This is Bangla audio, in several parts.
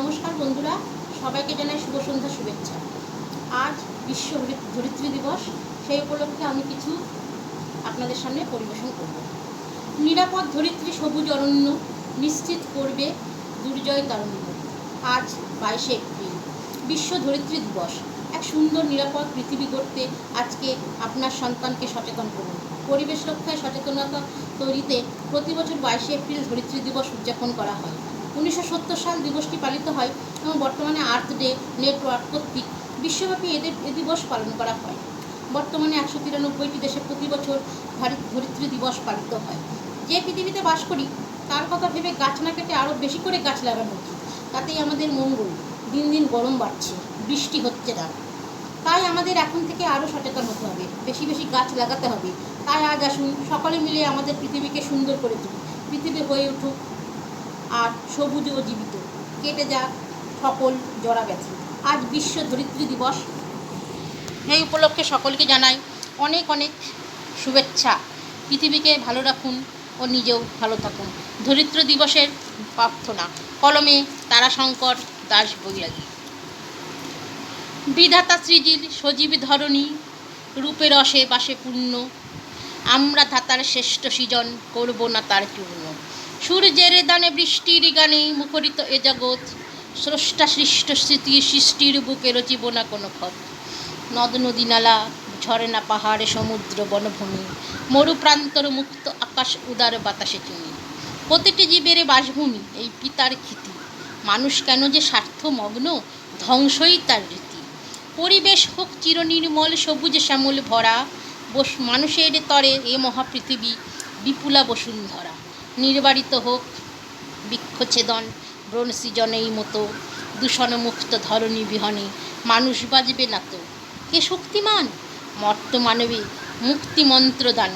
নমস্কার বন্ধুরা, সবাইকে জানাই শুভ সন্ধ্যা শুভেচ্ছা। আজ বিশ্ব ধরিত্রী দিবস, সেই উপলক্ষে আমি কিছু আপনাদের সামনে পরিবেশন করব। নিরাপদ ধরিত্রী সবুজ অরণ্য নিশ্চিত করবে দুর্জয় তারণ্য আজ বাইশে এপ্রিল, বিশ্ব ধরিত্রী দিবস। এক সুন্দর নিরাপদ পৃথিবী গড়তে আজকে আপনার সন্তানকে সচেতন করুন। পরিবেশ রক্ষায় সচেতনতা তৈরিতে প্রতি বছর বাইশে এপ্রিল ধরিত্রী দিবস উদযাপন করা হয়। উনিশশো সত্তর সাল দিবসটি পালিত হয় এবং বর্তমানে আর্থ ডে, নেটওয়ার্ক, কর্তৃক। বিশ্বব্যাপী এদের এ দিবস পালন করা হয়। বর্তমানে একশো তিরানব্বইটি দেশে প্রতি বছর ধরিত্রী দিবস পালিত হয়। যে পৃথিবীতে বাস করি, তার কথা ভেবে গাছ না কেটে আরও বেশি করে গাছ লাগানো উচিত। তাতেই আমাদের মঙ্গল। দিন দিন গরম বাড়ছে, বৃষ্টি হচ্ছে না তাই আমাদের এখন থেকে আরও সচেতন হতে হবে, বেশি বেশি গাছ লাগাতে হবে। তাই আজ আসুন, সকলে মিলে আমাদের পৃথিবীকে সুন্দর করে তুলি। পৃথিবী হয়ে উঠুক। আর সবুজ ও জীবিত। কেটে যাক সকল জরা গেছে। আজ বিশ্ব ধরিত্রী দিবস। এই উপলক্ষে সকলকে জানাই অনেক অনেক শুভেচ্ছা। পৃথিবীকে ভালো রাখুন ও নিজেও ভালো থাকুন। ধরিত্র দিবসের প্রার্থনা। কলমে তারাশঙ্কর দাস বৈরাগী। বিধাতা সৃজিল সজীব ধরণী, রূপে রসে বাসে পূর্ণ। আমরা ধাতার শ্রেষ্ঠ সৃজন, করব না তার চূর্ণ। সূর্যের দানে বৃষ্টির গানে মুখরিত এ জগৎ, স্রষ্টা সৃষ্ট স্মৃতি সৃষ্টির বুকে রচিব না কোনো ক্ষত নদ, নদী, নালা ঝর্ণা পাহাড়ে সমুদ্র, বনভূমি, মরুপ্রান্তর মুক্ত আকাশ, উদার বাতাসে চুনি প্রতিটি জীবের বাসভূমি, এই পিতার খ্যাতি মানুষ কেন যে স্বার্থমগ্ন, ধ্বংসই তার রীতি। পরিবেশ হোক চিরনির্মল, সবুজ, শ্যামল, ভরা, বস মানুষের তরে এ মহাপৃথিবী বিপুলা বসুন্ধরা। নির্বারিত হোক বৃক্ষছেদন ব্রণসৃজনেই মতো, দূষণমুক্ত ধরণী বিহনে মানুষ বাজবে না তো। কে শক্তিমান? মর্ত মানবে মুক্তিমন্ত্র দান।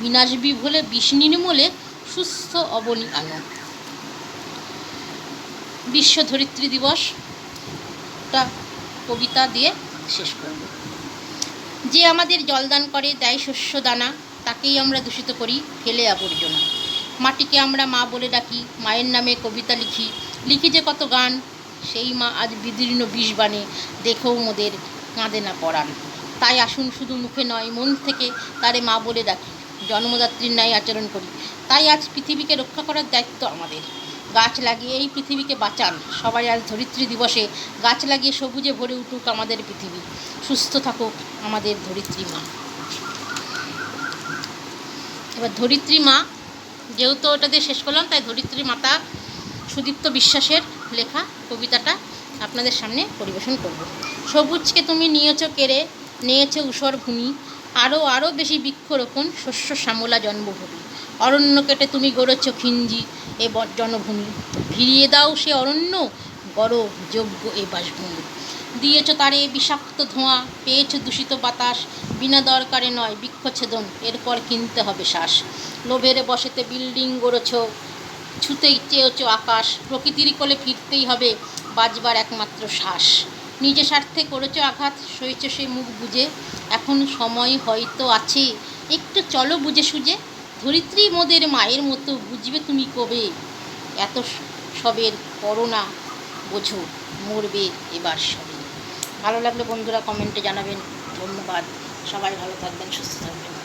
বিনাশ বিভুলে বিষ নির্মূলে সুস্থ অবনী আনো। বিশ্ব ধরিত্রী দিবসটা কবিতা দিয়ে শেষ করব। যে আমাদের জলদান করে, দেয় শস্য দানা, তাকেই আমরা দূষিত করি, ফেলে আবর্জনা। মাটিকে আমরা মা বলে ডাকি, মায়ের নামে কবিতা লিখি। লিখি যে কত গান, সেই মা আজ বিদীর্ণ বিষ বানে দেখেও মোদের কাঁদে না পড়ান তাই আসুন শুধু মুখে নয়, মন থেকে তারে মা বলে ডাকি, জন্মদাত্রীর ন্যায় আচরণ করি। তাই আজ পৃথিবীকে রক্ষা করার দায়িত্ব আমাদের। গাছ লাগিয়ে এই পৃথিবীকে বাঁচান। সবাই আজ ধরিত্রী দিবসে গাছ লাগিয়ে সবুজে ভরে উঠুক আমাদের পৃথিবী। সুস্থ থাকুক আমাদের ধরিত্রী মা। এবার ধরিত্রী মা যেহেতু ওটা দিয়ে শেষ করলাম, তাই ধরিত্রী মাতা সুদীপ্ত বিশ্বাসের লেখা কবিতাটা আপনাদের সামনে পরিবেশন করব। সবুজকে তুমি নিয়েছ কেড়ে, নিয়েছ উষর ভূমি আরও আরও বেশি বৃক্ষরোপণ শস্য শ্যামলা জন্মভূমি। অরণ্য কেটে তুমি গড়েছ খিঞ্জি, এ জনভূমি। ফিরিয়ে দাও সে অরণ্য বড় যোগ্য এ বাসভূমি। দিয়েছ তারে বিষাক্ত ধোঁয়া, পেয়েছ দূষিত বাতাস, বিনা দরকারে নয় বৃক্ষছেদন এরপর কিনতে হবে শ্বাস। লোভের বসেতে বিল্ডিং গড়েছ, ছুতেই চেয়েছ আকাশ, প্রকৃতির কোলে ফিরতেই হবে বাজবার একমাত্র শ্বাস। নিজে স্বার্থে করেছ আঘাত, সইছ সে মুখ বুঝে এখন সময় হয়তো আছে, একটু চলো বুঝে সুঝে, ধরিত্রী মোদের মায়ের মতো বুঝবে তুমি কবে? এত সবের করোনা, বোঝো, মরবে এবার সবে। ভালো লাগলে বন্ধুরা কমেন্টে জানাবেন। ধন্যবাদ। সবাই ভালো থাকবেন সুস্থ থাকবেন।